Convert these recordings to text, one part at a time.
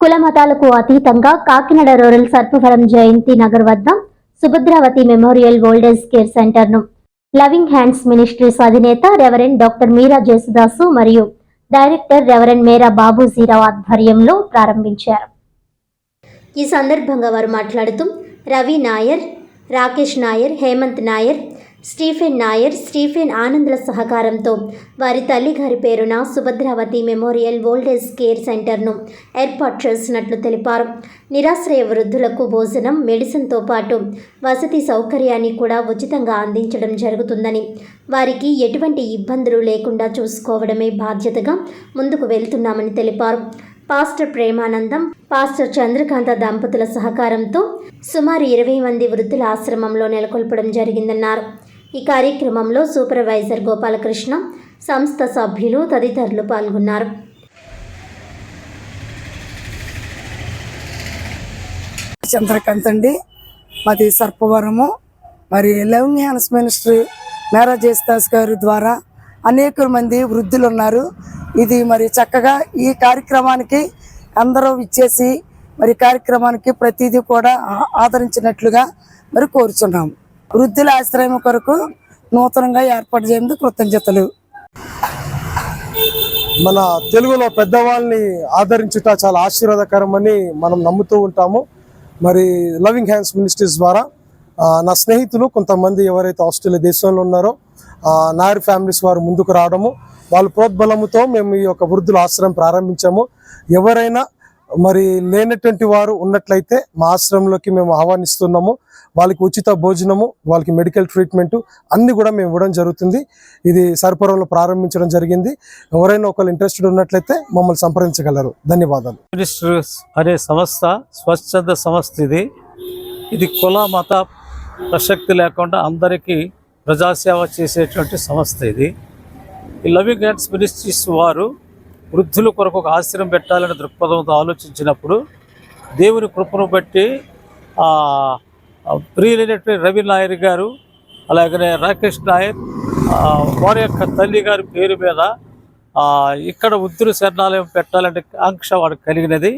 కుల మతాలకు అతీతంగా కాకినాడ రూరల్ సర్పవరం జయంతి నగర్ వద్ద Subhadravathi memorial old age care సెంటర్ను లవింగ్ హ్యాండ్స్ మినిస్ట్రీస్ అధినేత రెవరెండ్ డాక్టర్ మీరా జేసుదాసు మరియు డైరెక్టర్ రెవరెండ్ మేరా బాబూజీరావు ఆధ్వర్యంలో ప్రారంభించారు. ఈ సందర్భంగా వారు మాట్లాడుతూ రవి నాయర్ రాకేష్ నాయర్ హేమంత్ నాయర్ స్టీఫెన్ నాయర్ స్టీఫెన్ ఆనంద్ల సహకారంతో వారి తల్లిగారి పేరున సుభద్రావతి మెమోరియల్ ఓల్డేజ్ కేర్ సెంటర్ను ఏర్పాటు చేసినట్లు తెలిపారు. నిరాశ్రయ వృద్ధులకు భోజనం మెడిసిన్తో పాటు వసతి సౌకర్యాన్ని కూడా ఉచితంగా అందించడం జరుగుతుందని వారికి ఎటువంటి ఇబ్బందులు లేకుండా చూసుకోవడమే బాధ్యతగా ముందుకు వెళ్తున్నామని తెలిపారు. పాస్టర్ ప్రేమానందం పాస్టర్ చంద్రకాంత దంపతుల సహకారంతో సుమారు ఇరవై మంది వృద్ధుల ఆశ్రమంలో నెలకొల్పడం జరిగిందన్నారు. ఈ కార్యక్రమంలో సూపర్వైజర్ గోపాలకృష్ణ సంస్థ సభ్యులు తదితరులు పాల్గొన్నారు. చంద్రకాంత్ అండి. మాది సర్పవరము. మరి లవింగ్ హ్యాన్స్ మినిస్టర్ మేరా జయస్దాస్ గారి ద్వారా అనేక మంది వృద్ధులు ఉన్నారు. ఇది మరి చక్కగా ఈ కార్యక్రమానికి అందరూ ఇచ్చేసి మరి కార్యక్రమానికి ప్రతిదీ కూడా ఆదరించినట్లుగా మరి కోరుచున్నాము. వృద్ధుల ఆశ్రయం కొరకు నూతనంగా ఏర్పాటు చేయడం కృతజ్ఞతలు. మన తెలుగులో పెద్దవాళ్ళని ఆదరించుట చాలా ఆశీర్వాదకరమని మనం నమ్ముతూ ఉంటాము. మరి లవింగ్ హ్యాండ్స్ మినిస్ట్రీస్ ద్వారా నా స్నేహితులు కొంతమంది ఎవరైతే ఆస్ట్రేలియా దేశంలో ఉన్నారో నాయర్ ఫ్యామిలీస్ వారు ముందుకు రావడము వాళ్ళ ప్రోద్బలముతో మేము ఈ యొక్క వృద్ధుల ఆశ్రయం ప్రారంభించాము. ఎవరైనా మరి లేనటువంటి వారు ఉన్నట్లయితే మా ఆశ్రమంలోకి మేము ఆహ్వానిస్తున్నాము. వాళ్ళకి ఉచిత భోజనము వాళ్ళకి మెడికల్ ట్రీట్మెంటు అన్ని కూడా మేము ఇవ్వడం జరుగుతుంది. ఇది సరిపురంలో ప్రారంభించడం జరిగింది. ఎవరైనా ఒకళ్ళు ఇంట్రెస్టెడ్ ఉన్నట్లయితే మమ్మల్ని సంప్రదించగలరు. ధన్యవాదాలు. మినిస్టర్స్ అనే సంస్థ స్వచ్ఛంద సంస్థ ఇది. ఇది కుల మత ప్రసక్తి లేకుండా అందరికీ ప్రజాసేవ చేసేటువంటి సంస్థ ఇది. ఈ లవింగ్ హ్యాండ్స్ మినిస్ట్రీస్ వారు వృద్ధుల కొరకు ఒక ఆశ్రయం పెట్టాలనే దృక్పథంతో ఆలోచించినప్పుడు దేవుని కృపను బట్టి ప్రియులైనటువంటి రవి నాయర్ గారు అలాగనే రాకేష్ నాయర్ వారి యొక్క తల్లి గారి పేరు మీద ఇక్కడ వృద్ధుల శరణాలయం పెట్టాలంటే ఆంక్ష వాడికి కలిగినది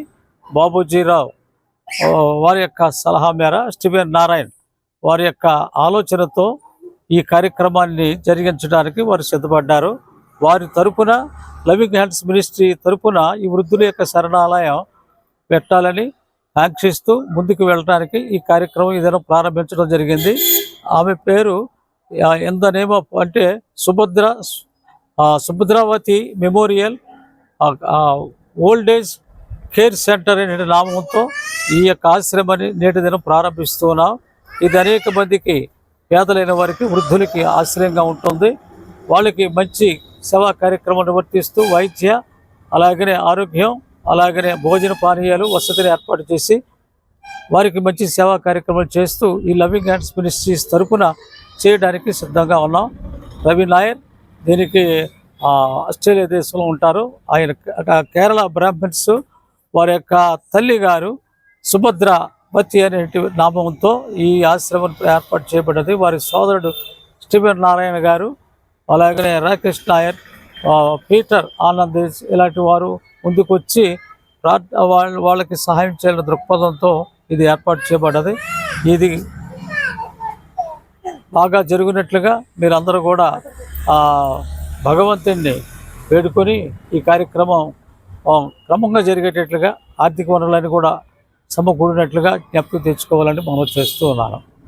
బాబూజీరావు. వారి యొక్క సలహా మేర స్టీవెన్ నారాయణ్ వారి యొక్క ఆలోచనతో ఈ కార్యక్రమాన్ని జరిగించడానికి వారు సిద్ధపడ్డారు. వారి తరపున లవింగ్ హ్యాండ్స్ మినిస్ట్రీ తరపున ఈ వృద్ధుల యొక్క శరణాలయం పెట్టాలని ఆంక్షిస్తూ ముందుకు వెళ్ళడానికి ఈ కార్యక్రమం ఏదైనా ప్రారంభించడం జరిగింది. ఆమె పేరు ఎంత నేమ్ ఆఫ్ అంటే Subhadra Subhadravathi memorial old age care centre అనే నామంతో ఈ యొక్క ఆశ్రమాన్ని నేటి దినం ప్రారంభిస్తున్నాం ఇది అనేక మందికి పేదలైన వారికి వృద్ధులకి ఆశ్రయంగా ఉంటుంది. వాళ్ళకి మంచి సేవా కార్యక్రమాన్ని వర్తిస్తూ వైద్య అలాగనే ఆరోగ్యం అలాగనే భోజన పానీయాలు వసతిని ఏర్పాటు చేసి వారికి మంచి సేవా కార్యక్రమాలు చేస్తూ ఈ లవింగ్ హ్యాండ్స్ మినిస్ట్రీస్ తరఫున చేయడానికి సిద్ధంగా ఉన్నాం. రవి నాయర్ దీనికి ఆస్ట్రేలియా దేశంలో ఉంటారు. ఆయన కేరళ బ్రాహ్మణ్స్ వారి యొక్క తల్లి గారు సుభద్ర పతి అనే నామంతో ఈ ఆశ్రమం ఏర్పాటు చేయబడ్డది. వారి సోదరుడు స్టీవెన్ నారాయణ గారు అలాగే రాకేష్ నాయర్ పీటర్ ఆనంద్ ఇలాంటి వారు ముందుకొచ్చి వాళ్ళ వాళ్ళకి సహాయం చేయాలని దృక్పథంతో ఇది ఏర్పాటు చేయబడ్డది. ఇది బాగా జరిగినట్లుగా మీరందరూ కూడా భగవంతుణ్ణి వేడుకొని ఈ కార్యక్రమం క్రమంగా జరిగేటట్లుగా ఆర్థిక వనరులను కూడా సమకూడినట్లుగా జ్ఞప్తి తెచ్చుకోవాలని మనం చేస్తూ ఉన్నాను.